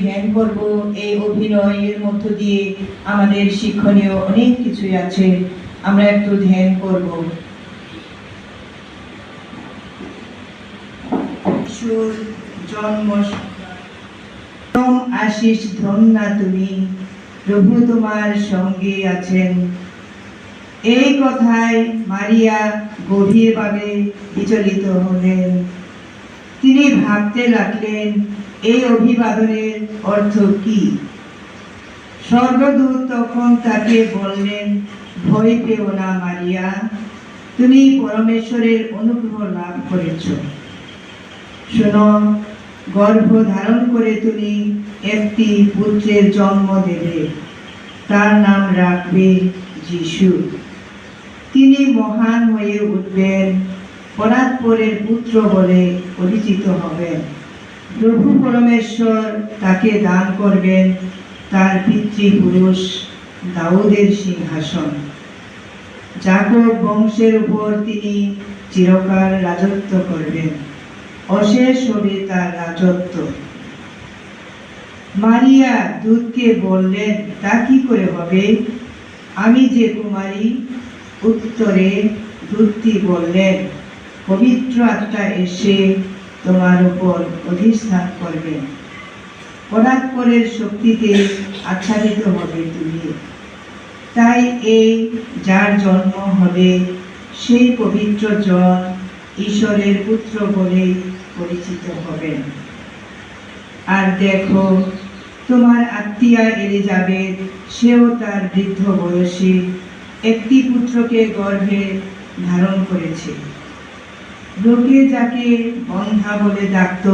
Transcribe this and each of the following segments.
ধ্যান করব, এই অভিনয়ের মধ্য দিয়ে আমাদের শিক্ষণীয় অনেক কিছুই আছে। আমরা একটু ধ্যান করব। জন্ম আশিস, ধন্যা তুমি। প্রভু তোমার সঙ্গে আছেন। এই কথায় মারিয়া গভীরভাবে বিচলিত হলেন। তিনি ভাবতে লাগলেন এই অভিবাদনের অর্থ কি? স্বর্গদূত তখন তাকে বললেন, ভয় পেও না মারিয়া, তুমি পরমেশ্বরের অনুগ্রহ লাভ করেছ। শোনো, গর্ভ ধারণ করে তুমি একটি পুত্রের জন্ম দেবে। তার নাম রাখবে যিশু। তিনি মহান হয়ে উঠবেন পরাৎপরের পুত্র বলে পরিচিত হবেন। প্রভু পরমেশ্বর তাকে দান করবেন, তার পিতৃপুরুষ দাউদের সিংহাসন। জাকব বংশের উপর তিনি চিরকাল রাজত্ব করবেন, অশেষ হবে তার রাজত্ব। মারিয়া দূতকে বললেন, তা কি করে হবে? আমি যে কুমারী, উত্তরে দূতটি বললেন, পবিত্র আত্মা এসে তোমার উপর অধিষ্ঠান করবে। পরাৎপরের শক্তিতে আচ্ছাদিত হবে তুমি। তাই এই যার জন্ম হবে, সেই পবিত্র জন ঈশ্বরের পুত্র বলে পরিচিত হবেন আর দেখো, তোমার আত্মীয়া এলিজাবেথ, সেও তার বৃদ্ধ বয়সে একটি পুত্রকে গর্ভে ধারণ করেছে। লোকে যাকে বন্ধা বলে ডাকত,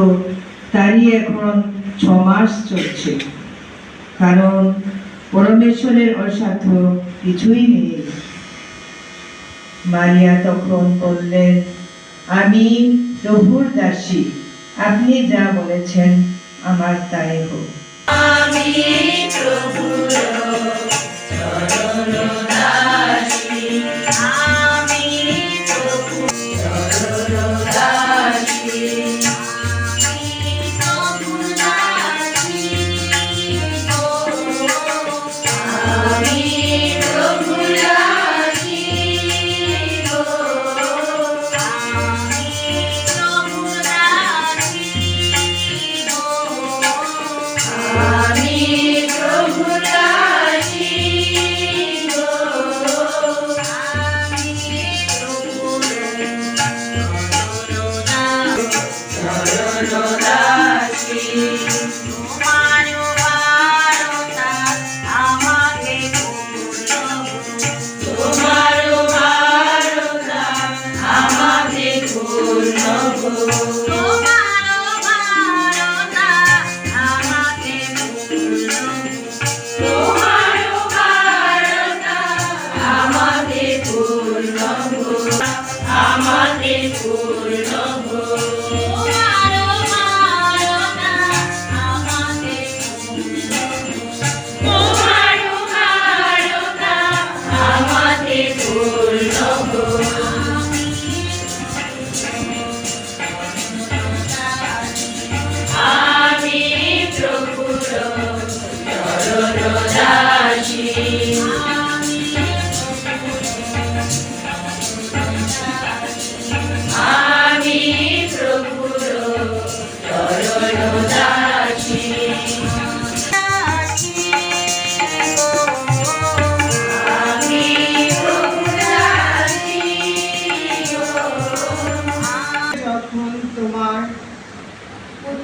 তারই এখন ছ মাস চলছে। কারণ পরমেশ্বরের অসাধ্য কিছুই নেই। মারিয়া তখন বললেন, আমি প্রভুর দাসী, আপনি যা বলেছেন আমার তাই হোক। আমি প্রভুর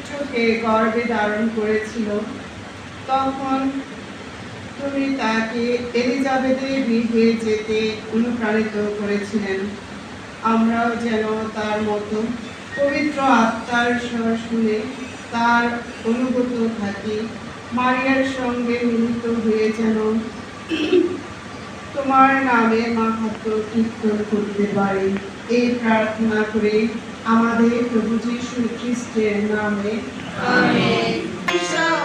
পুত্রকে গর্ভে ধারণ করেছিল। তখন তুমি তাকে এলিজাবেথের গৃহে যেতে অনুপ্রাণিত করেছিলেন। আমরাও যেন তার মতো পবিত্র আত্মার স্বর শুনে তার অনুগত থাকি। মারিয়ার সঙ্গে মিলিত হয়ে যেন তোমার নামে মাহাত্ম কীর্তন করতে পারি। এই প্রার্থনা করে আমাদের প্রভু যীশু খ্রিস্টের নামে। আমেন।